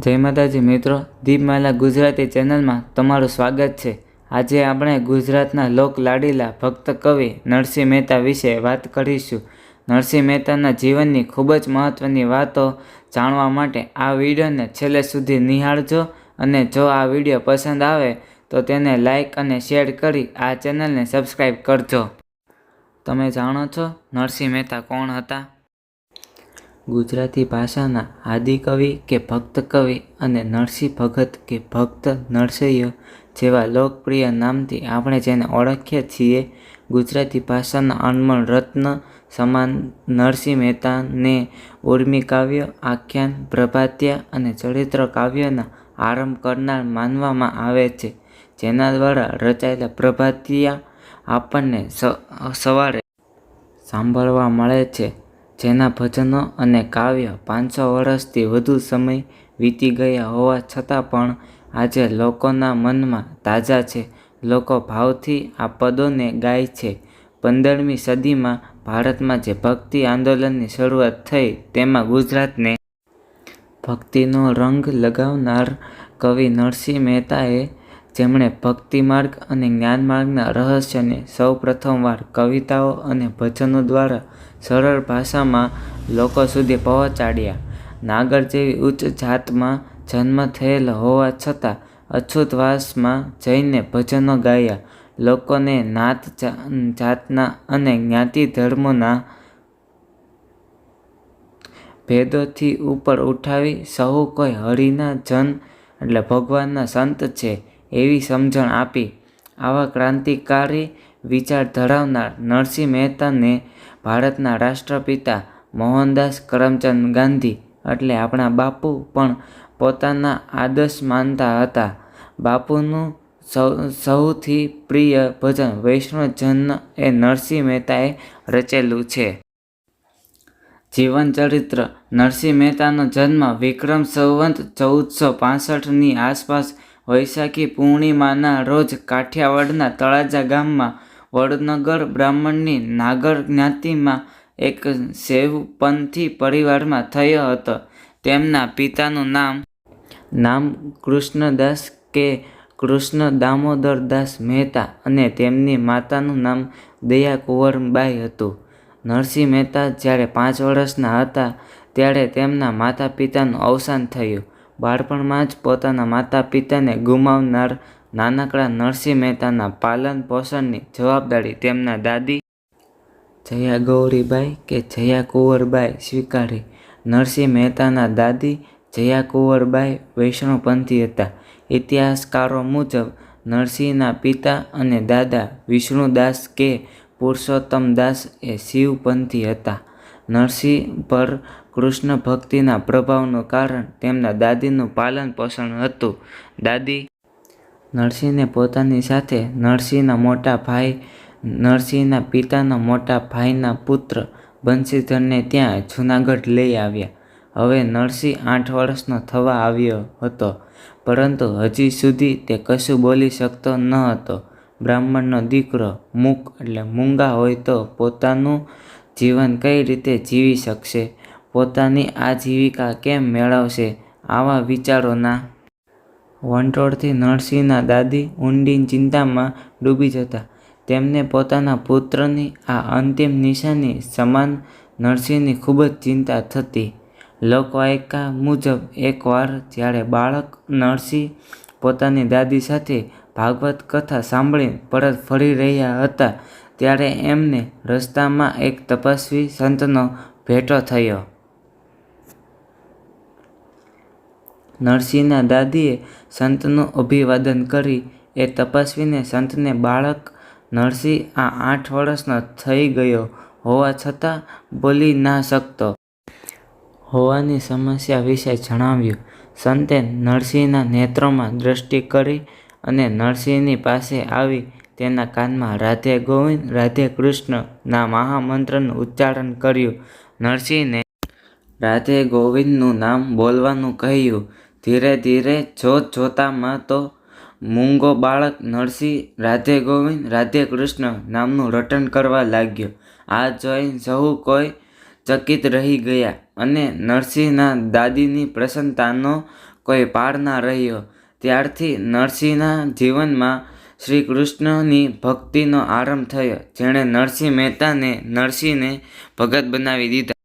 જય માતાજી મિત્રો, દીપમાલા ગુજરાતી ચેનલમાં તમારું સ્વાગત છે. આજે આપણે ગુજરાતના લોક લાડીલા ભક્ત કવિ નરસિંહ મહેતા વિશે વાત કરીશું. નરસિંહ મહેતાના જીવનની ખૂબ જ મહત્ત્વની વાતો જાણવા માટે આ વિડીયોને છેલ્લે સુધી નિહાળજો અને જો આ વીડિયો પસંદ આવે તો તેને લાઈક અને શેર કરી આ ચેનલને સબસ્ક્રાઈબ કરજો. તમે જાણો છો નરસિંહ મહેતા કોણ હતા? ગુજરાતી ભાષાના આદિકવિ કે ભક્ત કવિ અને નરસિંહ ભગત કે ભક્ત નરસૈય જેવા લોકપ્રિય નામથી આપણે જેને ઓળખીએ છીએ, ગુજરાતી ભાષાના અનમોલ રત્ન સમાન નરસિંહ મહેતાને ઉર્મી કાવ્ય, આખ્યાન, પ્રભાત્યા અને ચરિત્ર કાવ્યના આરંભ કરનાર માનવામાં આવે છે, જેના દ્વારા રચાયેલા પ્રભાતિયા આપણને સવારે સાંભળવા મળે છે. જેના ભજનો અને કાવ્ય પાંચસો વર્ષથી વધુ સમય વીતી ગયા હોવા છતાં પણ આજે લોકોના મનમાં તાજા છે. લોકો ભાવથી આ પદોને ગાય છે. પંદરમી સદીમાં ભારતમાં જે ભક્તિ આંદોલનની શરૂઆત થઈ તેમાં ગુજરાતને ભક્તિનો રંગ લગાવનાર કવિ નરસિંહ મહેતાએ જેમણે ભક્તિ માર્ગ અને જ્ઞાન માર્ગના રહસ્યને સૌ પ્રથમવાર કવિતાઓ અને ભજનો દ્વારા સરળ ભાષામાં લોકો સુધી પહોંચાડ્યા. નાગર જેવી ઉચ્ચ જાતમાં જન્મ થયેલ હોવા છતાં અછૂતવાસમાં જઈને ભજનો ગાયા. લોકોને નાત જાતના અને જ્ઞાતિ ધર્મોના ભેદોથી ઉપર ઉઠાવી સહુ કોઈ હરિના જન એટલે ભગવાનના સંત છે. એવી સમજણ આપી. આવા ક્રાંતિકારી વિચાર ધરાવનાર નરસિંહ મહેતાને ભારતના રાષ્ટ્રપિતા મોહનદાસ કરમચંદ ગાંધી એટલે આપણા બાપુ પણ પોતાના આદર્શ માનતા હતા. બાપુનું સૌથી પ્રિય ભજન વૈષ્ણવજન એ નરસિંહ મહેતાએ રચેલું છે. જીવન ચરિત્ર. નરસિંહ મહેતાનો જન્મ વિક્રમ સંવંત ચૌદસો પાસઠની આસપાસ વૈશાખી પૂર્ણિમાના રોજ કાઠિયાવાડના તળાજા ગામમાં વડનગર બ્રાહ્મણની નાગર જ્ઞાતિમાં એક શૈવપંથી પરિવારમાં થયો હતો. તેમના પિતાનું નામ નામ કૃષ્ણદાસ કે કૃષ્ણ દામોદરદાસ મહેતા અને તેમની માતાનું નામ દયા કુંવરબાઈ હતું. નરસિંહ મહેતા જ્યારે પાંચ વર્ષના હતા, ત્યારે તેમના માતા પિતાનું અવસાન થયું. બાળપણમાં જ પોતાના માતા પિતાને ગુમાવનાર નાનકડા નરસિંહ મહેતાના પાલન પોષણની જવાબદારી તેમના દાદી જયા ગૌરીબાઈ કે જયા કુંવરબાઈ સ્વીકારી. નરસિંહ મહેતાના દાદી જયા કુંવરબાઈ વૈષ્ણવપંથી હતા. ઇતિહાસકારો મુજબ નરસિંહના પિતા અને દાદા વિષ્ણુદાસ કે પુરુષોત્તમદાસ એ શિવપંથી હતા. નરસિંહ પર કૃષ્ણ ભક્તિના પ્રભાવનું કારણ તેમના દાદીનું પાલન પોષણ હતું. દાદી નરસિંહને પોતાની સાથે નરસિંહના મોટા ભાઈ, નરસિંહના પિતાના મોટા ભાઈના પુત્ર બંશીધરને ત્યાં જૂનાગઢ લઈ આવ્યા. હવે નરસિંહ આઠ વર્ષનો થવા આવ્યો હતો, પરંતુ હજી સુધી તે કશું બોલી શકતો ન હતો. બ્રાહ્મણનો દીકરો મૂક એટલે મૂંગા હોય તો પોતાનું જીવન કઈ રીતે જીવી શકશે? પોતાની આજીવિકા કેમ મેળવશે? આવા વિચારોના વંટોળથી નરસિંહના દાદી ઊંડી ચિંતામાં ડૂબી જતા. તેમને પોતાના પુત્રની આ અંતિમ નિશાની સમાન નરસિંહની ખૂબ જ ચિંતા થતી. લોકવાયકા મુજબ એકવાર જ્યારે બાળક નરસિંહ પોતાની દાદી સાથે ભાગવત કથા સાંભળી પરત ફરી રહ્યા હતા ત્યારે એમને રસ્તામાં એક તપસ્વી સંતનો ભેટો થયો. નરસિંહના દાદીએ સંતનું અભિવાદન કરી એ તપસ્વીને સંતને બાળક નરસિંહ આ આઠ વર્ષનો થઈ ગયો હોવા છતાં બોલી ના શકતો. હોવાની સમસ્યા વિશે જણાવ્યું. સંતે નરસિંહના નેત્રોમાં દ્રષ્ટિ કરી અને નરસિંહની પાસે આવી તેના કાનમાં રાધે ગોવિંદ, રાધે કૃષ્ણના મહામંત્રનું ઉચ્ચારણ કર્યું. નરસિંહને રાધે ગોવિંદનું નામ બોલવાનું કહ્યું. ધીરે ધીરે જોત જોતામાં તો મૂંગો બાળક નરસિંહ, રાધે ગોવિંદ, રાધે કૃષ્ણ નામનું રટન કરવા લાગ્યો. આ જોઈ સહુ કોઈ ચકિત રહી ગયા અને નરસિંહના દાદીની પ્રસન્નતાનો કોઈ પાર ના રહ્યો. ત્યારથી નરસિંહના જીવનમાં શ્રી કૃષ્ણની ભક્તિનો આરંભ થયો, જેણે નરસિંહ મહેતાને નરસિંહને ભગત બનાવી દીધા.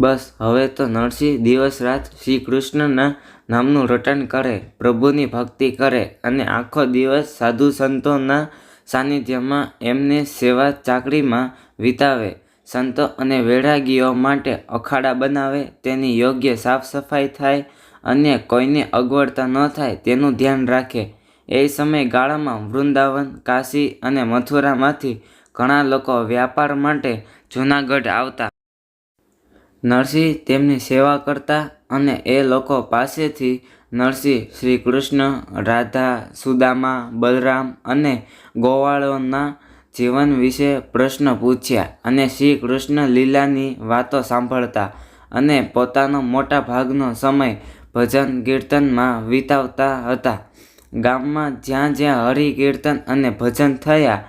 બસ, હવે તો નરસિંહ દિવસ રાત શ્રી કૃષ્ણના નામનું રટન કરે, પ્રભુની ભક્તિ કરે અને આખો દિવસ સાધુ સંતોના સાનિધ્યમાં એમને સેવા ચાકરીમાં વિતાવે. સંતો અને વેળાગીઓ માટે અખાડા બનાવે, તેની યોગ્ય સાફ સફાઈ થાય અને કોઈને અગવડતા ન થાય તેનું ધ્યાન રાખે. એ સમયગાળામાં વૃંદાવન, કાશી અને મથુરામાંથી ઘણા લોકો વ્યાપાર માટે જૂનાગઢ આવતા. નરસિંહ તેમની સેવા કરતા અને એ લોકો પાસેથી નરસિંહ શ્રી કૃષ્ણ રાધા, સુદામા, બલરામ અને ગોવાળોના જીવન વિશે પ્રશ્ન પૂછ્યા અને શ્રી કૃષ્ણ લીલાની વાતો સાંભળતા અને પોતાનો મોટા ભાગનો સમય ભજન કીર્તનમાં વિતાવતા હતા. ગામમાં જ્યાં જ્યાં હરિ કીર્તન અને ભજન થયા,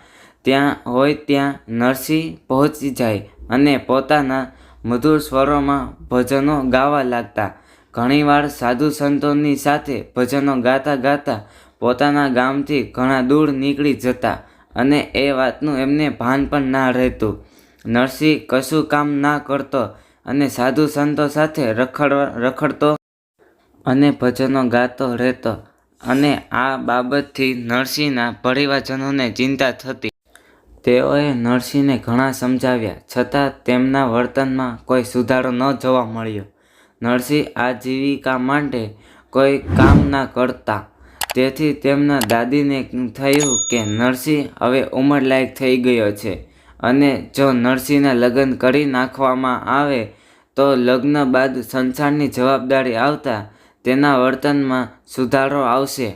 ત્યાં હોય ત્યાં નરસિંહ પહોંચી જાય અને પોતાના મધુર સ્વરોમાં ભજનો ગાવા લાગતા. ઘણીવાર સાધુ સંતોની સાથે ભજનો ગાતા ગાતા પોતાના ગામથી ઘણા દૂર નીકળી જતા અને એ વાતનું એમને ભાન પણ ના રહેતું. નરસિંહ કશું કામ ના કરતો અને સાધુ સંતો સાથે રખડવા, રખડતો અને ભજનો ગાતો રહેતો. અને આ બાબતથી નરસિંહના પરિવારજનોને ચિંતા થતી. તેઓએ નરસિંહને ઘણા સમજાવ્યા, છતાં તેમના વર્તનમાં કોઈ સુધારો ન જોવા મળ્યો. નરસિંહ આજીવિકા માટે કોઈ કામ ના કરતા. તેથી તેમના દાદીને થયું કે નરસિંહ હવે ઉંમરલાયક થઈ ગયો છે અને જો નરસિંહના લગ્ન કરી નાખવામાં આવે તો લગ્ન બાદ સંસારની જવાબદારી આવતા તેના વર્તનમાં સુધારો આવશે.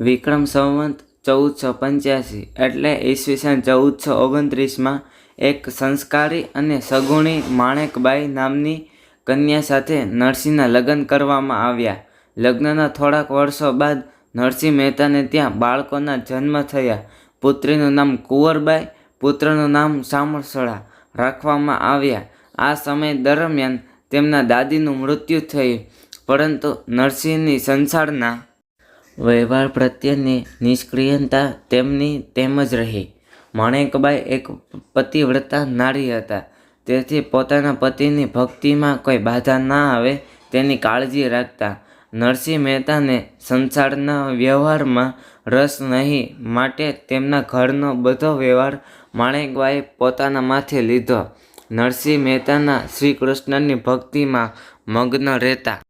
વિક્રમ સંવંત ચૌદસો પંચ્યાસી એટલે ઈસવીસન ચૌદસો ઓગણત્રીસમાં એક સંસ્કારી અને સગુણી માણેકબાઈ નામની કન્યા સાથે નરસિંહના લગ્ન કરવામાં આવ્યા. લગ્નના થોડાક વર્ષો બાદ નરસિંહ મહેતાને ત્યાં બાળકોના જન્મ થયા. પુત્રીનું નામ કુંવરબાઈ, પુત્રનું નામ સામળસળા રાખવામાં આવ્યા. આ સમય દરમિયાન તેમના દાદીનું મૃત્યુ થયું. પરંતુ નરસિંહની સંસારના વ્યવહાર પ્રત્યેની નિષ્ક્રિયતા તેમની તેમ જ રહી. માણેકબાઈ એક પતિવ્રતા નારી હતા. તેથી પોતાના પતિની ભક્તિમાં કોઈ બાધા ના આવે તેની કાળજી રાખતા. નરસિંહ મહેતાને સંસારના વ્યવહારમાં રસ નહીં માટે તેમના ઘરનો બધો વ્યવહાર માણેકબાઈ પોતાના માથે લીધો. નરસિંહ મહેતાના શ્રી કૃષ્ણની ભક્તિમાં મગ્ન રહેતા.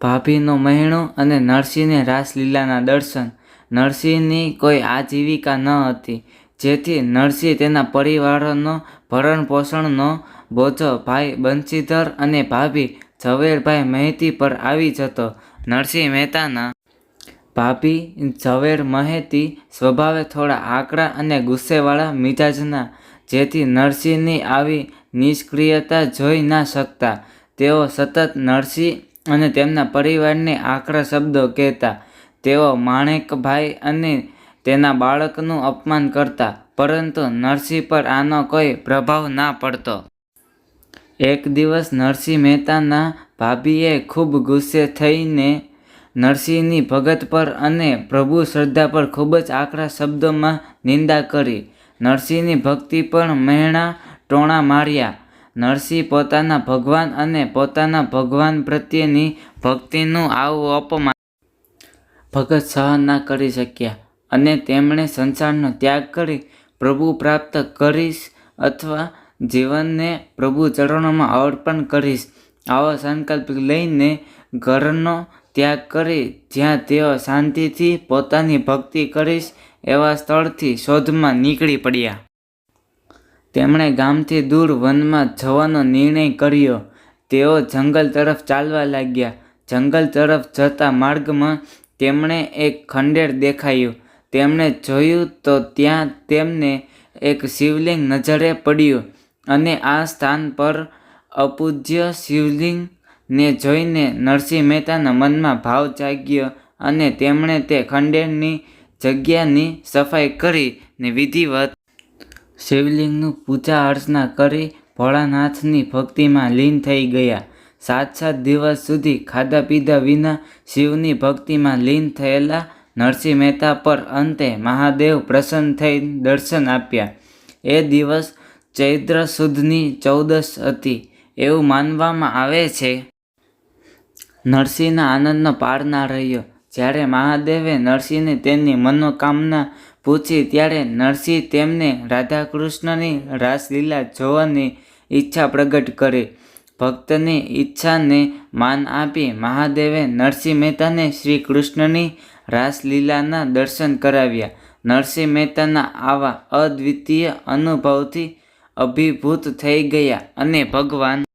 ભાભીનો મહેણો અને નરસિંહને રાસલીલાના દર્શન. નરસિંહની કોઈ આજીવિકા ન હતી. જેથી નરસિંહ તેના પરિવારનો ભરણ પોષણનો બોજો. ભાઈ બંશીધર અને ભાભી ઝવેરભાઈ મહેતી પર આવી જતો નરસિંહ મહેતાના ભાભી ઝવેર મહેતી સ્વભાવે થોડા આકરા અને ગુસ્સેવાળા મિજાજના. જેથી નરસિંહની આવી નિષ્ક્રિયતા જોઈ ના શકતા. તેઓ સતત નરસિંહ અને તેમના પરિવારને આકરા શબ્દો કહેતા. તેઓ માણેકભાઈ અને તેના બાળકનું અપમાન કરતા, પરંતુ નરસિંહ પર આનો કોઈ પ્રભાવ ના પડતો. એક દિવસ નરસિંહ મહેતાના ભાભીએ ખૂબ ગુસ્સે થઈને નરસિંહની ભગત પર અને પ્રભુ શ્રદ્ધા પર ખૂબ જ આકરા શબ્દોમાં નિંદા કરી. નરસિંહની ભક્તિ પર મહેણા ટોણા માર્યા. નરસિંહ પોતાના ભગવાન અને પોતાના ભગવાન પ્રત્યેની ભક્તિનું આવું અપમાન ભગત સહન ના કરી શક્યા અને તેમણે સંસારનો ત્યાગ કરી પ્રભુ પ્રાપ્ત કરીશ અથવા જીવનને પ્રભુ ચરણોમાં અર્પણ કરીશ. આવો સંકલ્પ લઈને ઘરનો ત્યાગ કરી જ્યાં તેઓ શાંતિથી પોતાની ભક્તિ કરીશ એવા સ્થળથી શોધમાં નીકળી પડ્યા. તેમણે ગામથી દૂર વનમાં જવાનો નિર્ણય કર્યો. તેઓ જંગલ તરફ ચાલવા લાગ્યા. જંગલ તરફ જતા માર્ગમાં તેમણે એક ખંડેર દેખાયું. તેમણે જોયું તો ત્યાં તેમને એક શિવલિંગ નજરે પડ્યું અને આ સ્થાન પર અપૂજ્ય શિવલિંગને જોઈને નરસિંહ મહેતાના મનમાં ભાવ જાગ્યો અને તેમણે તે ખંડેરની જગ્યાની સફાઈ કરી ને વિધિવત શિવલિંગનું પૂજા અર્ચના કરી ભોળાનાથની ભક્તિમાં લીન થઈ ગયા. સાત સાત દિવસ સુધી ખાધા પીધા વિના શિવની ભક્તિમાં લીન થયેલા નરસિંહ મહેતા પર અંતે મહાદેવ પ્રસન્ન થઈ દર્શન આપ્યા. એ દિવસ ચૈત્ર સુદની ચૌદશ હતી. એવું માનવામાં આવે છે. નરસિંહના આનંદનો પાર ના રહ્યો. જ્યારે મહાદેવે નરસિંહને તેમની મનોકામના પૂછી, ત્યારે નરસિંહ તેમને રાધાકૃષ્ણની રાસલીલા જોવાની ઈચ્છા પ્રગટ કરી. ભક્તની ઈચ્છાને માન આપી મહાદેવે નરસિંહ મહેતાને શ્રી કૃષ્ણની રાસલીલાના દર્શન કરાવ્યા. નરસિંહ મહેતાના આવા અદ્વિતીય અનુભવથી અભિભૂત થઈ ગયા અને ભગવાન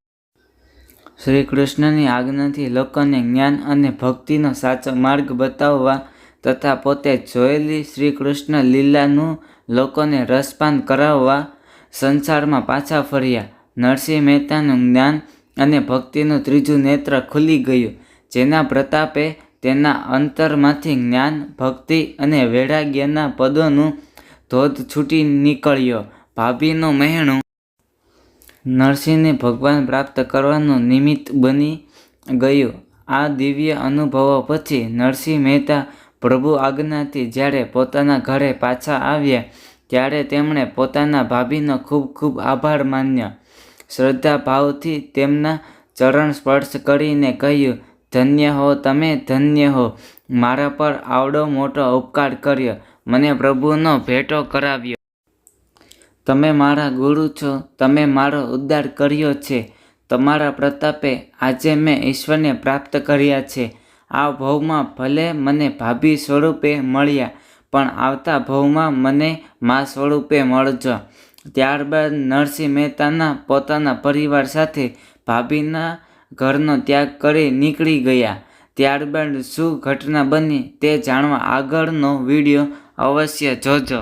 શ્રી કૃષ્ણની આજ્ઞાથી લોકોને જ્ઞાન અને ભક્તિનો સાચો માર્ગ બતાવવા તથા પોતે જોયેલી શ્રી કૃષ્ણ લીલાનું લોકોને રસપાન કરાવવા સંસારમાં પાછા ફર્યા. નરસિંહ મહેતાનું જ્ઞાન અને ભક્તિનું ત્રીજું નેત્ર ખુલી ગયું, જેના પ્રતાપે તેના અંતરમાંથી જ્ઞાન, ભક્તિ અને વૈરાગ્યના પદોનું ધોધ છૂટી નીકળ્યો. ભાભીનું મહેણું નરસિંહને ભગવાન પ્રાપ્ત કરવાનું નિમિત્ત બની ગયું. આ દિવ્ય અનુભવો પછી નરસિંહ મહેતા પ્રભુ આજ્ઞાથી જ્યારે પોતાના ઘરે પાછા આવ્યા, ત્યારે તેમણે પોતાના ભાભીનો ખૂબ ખૂબ આભાર માન્યો. શ્રદ્ધા ભાવથી તેમના ચરણ સ્પર્શ કરીને કહ્યું, ધન્ય હો તમે, ધન્ય હો. મારા પર આવડો મોટો ઉપકાર કર્યો. મને પ્રભુનો ભેટો કરાવ્યો. તમે મારા ગુરુ છો, તમે મારો ઉદ્ધાર કર્યો છે. તમારા પ્રતાપે આજે મેં ઈશ્વરને પ્રાપ્ત કર્યા છે. આ ભવમાં ભલે મને ભાભી સ્વરૂપે મળ્યા, પણ આવતા ભવમાં મને મા સ્વરૂપે મળજો. ત્યારબાદ નરસિંહ મહેતાના પોતાના પરિવાર સાથે ભાભીના ઘરનો ત્યાગ કરી નીકળી ગયા. ત્યારબાદ શું ઘટના બની તે જાણવા આગળનો વીડિયો અવશ્ય જોજો.